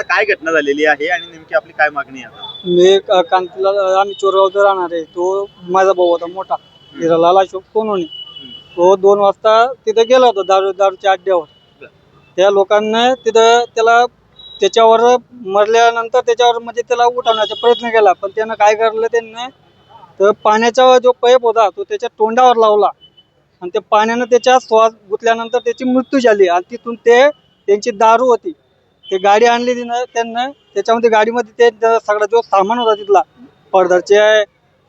काय घटना झालेली आहे आणि नेमकी आपली काय मागणी आहे? आता मी क- कांतीला आम्ही चोरगावचं राहणार आहे. तो माझा भाऊ होता मोठा. हिरालाल अशोक सोनवणे तो दोन वाजता तिथं गेला होता दारू दारूच्या अड्ड्यावर. त्या लोकांना तिथं त्याला त्याच्यावर मरल्यानंतर त्याच्यावर म्हणजे त्याला उठवण्याचा प्रयत्न केला. पण त्यानं काय करलं त्यांनी? तर पाण्याचा जो पैप होता तो त्याच्या तोंडावर लावला. आणि त्या पाण्यानं त्याच्या श्वास गुतल्यानंतर त्याची मृत्यू झाली. आणि तिथून ते त्यांची दारू होती. ते गाडी आणली तिनं त्यांना त्याच्यामध्ये गाडीमध्ये ते सगळा जो सामान होता तिथला पडदरचे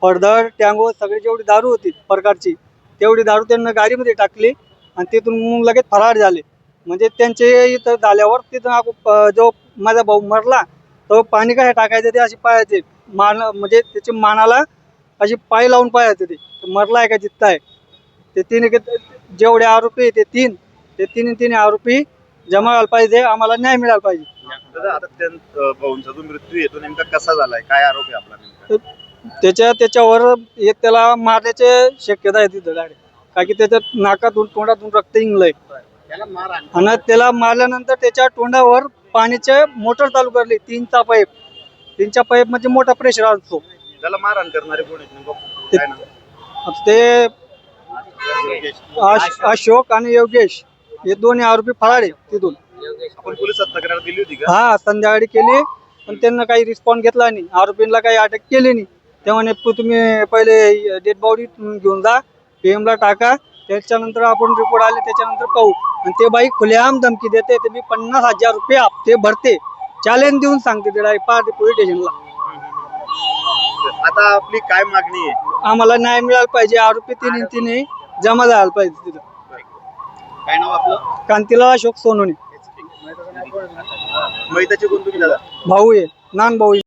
पडदर टँगो सगळी जेवढी दारू होती प्रकारची तेवढी दारू त्यांना गाडीमध्ये टाकली आणि तिथून मग लगेच फरार झाले. म्हणजे त्यांचे इथं झाल्यावर तिथं प- जो माझा भाऊ मरला तो पाणी काय टाकायचं ते अशी पायाचे मान म्हणजे त्याची मानाला अशी पाय लावून पायाचे ते. मरला आहे का जित्ता आहे? ते तीन जेवढे आरोपी ते तीन ते तीन तीन आरोपी जमा व्हायला पाहिजे आम्हाला न्याय मिळाला पाहिजे. दादा आता त्या अं, भाऊंचा जो मृत्यू येतो नेमका कसा झालाय? काय आरोप आहे आपला नेमका? त्याच्या त्याच्यावर एक त्याला मारण्याचे शक्यता आहे तिथं डायरेक्ट कारण की त्याच्या नाकातून तोंडातून रक्त इंगलंय आणि त्याला मारल्यानंतर त्याच्या तोंडावर पाण्याचे मोटर चालू करली. तीनचा पाईप तीनचा पाईप म्हणजे मोठा प्रेशर असतो. त्याला मारहाण करणारे कोण आहेत नेमकं? ते- काय नाव? आता ते आश- अशोक आणि योगेश. हे दोन्ही आरोपी फरार आहेत तिथून. आपण पोलिसात तक्रार दिली होती का? हा संध्याकाळी केली. पण त्यांना काही रिस्पॉन्स घेतला नाही. आरोपींना काही अटक केली नाही. तेव्हा तुम्ही पहिले डेड बॉडी घेऊन जा. PM ला टाका. त्याच्यानंतर आपण रिपोर्ट आले. त्याच्यानंतर पाहू. आणि ते बाई खुलेआम धमकी देते. ते मी पन्नास हजार रुपये हप्ते भरते. चॅलेंज देऊन सांगते ते डायरेक्ट पार्टी पोलीस स्टेशनला आता आपली काय मागणी आहे? आम्हाला न्याय मिळाला पाहिजे. आरोपी तिन्ही तिन्ही जमा झाला पाहिजे तिथं. काय नाव आपलं? कांतीला अशोक सोनवणे मैताचे कोण तुम्ही दादा भाऊ आहे? नान भाऊ आहे.